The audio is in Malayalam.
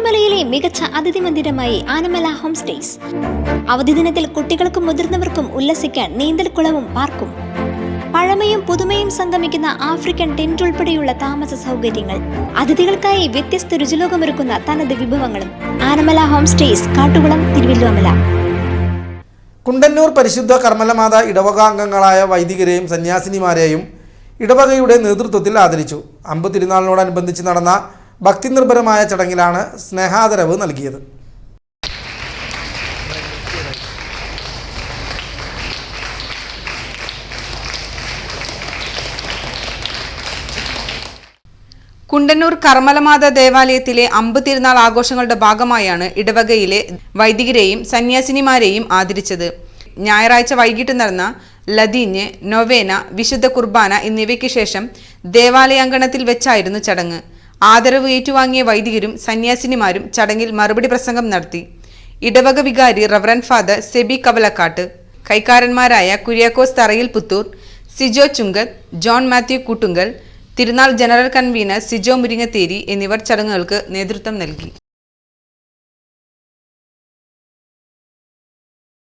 തിരുവോമലയിലെ മികച്ച അതിഥി മന്ദിരമായി ആനമല ഹോം സ്റ്റേസ്. അവധി ദിനത്തിൽ കുട്ടികൾക്കും മുതിർന്നവർക്കും ഉല്ലസിക്കാൻ നീന്തൽക്കുളവും പാർക്കും. പഴമയും പുതുമയും സംഗമിക്കുന്ന ആഫ്രിക്കൻ ടെന്റ് ഉൾപ്പെടെയുള്ള താമസ സൗകര്യങ്ങൾ അതിഥികൾക്കായി വ്യത്യസ്ത രുചിലോകമൊരുക്കുന്ന തനത് വിഭവങ്ങളും. Anamala home stays Kattukulam Thiruvalluvamala. Kundannoor പരിശുദ്ധ കർമ്മലമാത ഇടവകാംഗങ്ങളായ വൈദികരെയും സന്യാസിനിമാരെയും ഇടവകയുടെ നേതൃത്വത്തിൽ ആദരിച്ചു. അമ്പ് തിരുനാളിനോടനുബന്ധിച്ച് നടന്ന ഭക്തിനിർഭരമായ ചടങ്ങിലാണ് സ്നേഹാദരവ് നൽകിയത്. കുണ്ടന്നൂർ കർമ്മലമാത ദേവാലയത്തിലെ അമ്പ് തിരുനാൾ ആഘോഷങ്ങളുടെ ഭാഗമായാണ് ഇടവകയിലെ വൈദികരെയും സന്യാസിനിമാരെയും ആദരിച്ചത്. ഞായറാഴ്ച വൈകിട്ട് നടന്ന ലതീഞ്ഞ് നൊവേന വിശുദ്ധ കുർബാന എന്നിവയ്ക്ക് ശേഷം ദേവാലയാങ്കണത്തിൽ വെച്ചായിരുന്നു ചടങ്ങ്. ആദരവ് ഏറ്റുവാങ്ങിയ വൈദികരും സന്യാസിനിമാരും ചടങ്ങിൽ മറുപടി പ്രസംഗം നടത്തി. ഇടവക വികാരി റവറൻ ഫാദർ സെബി കവലക്കാട്ട് കൈക്കാരന്മാരായ കുര്യാക്കോസ് തറയിൽ പുത്തൂർ സിജോ ചുങ്കത്ത് ജോൺ മാത്യു കൂട്ടുങ്കൽ തിരുനാൾ ജനറൽ കൺവീനർ സിജോ മുരിങ്ങത്തേരി എന്നിവർ ചടങ്ങുകൾക്ക് നേതൃത്വം നൽകി.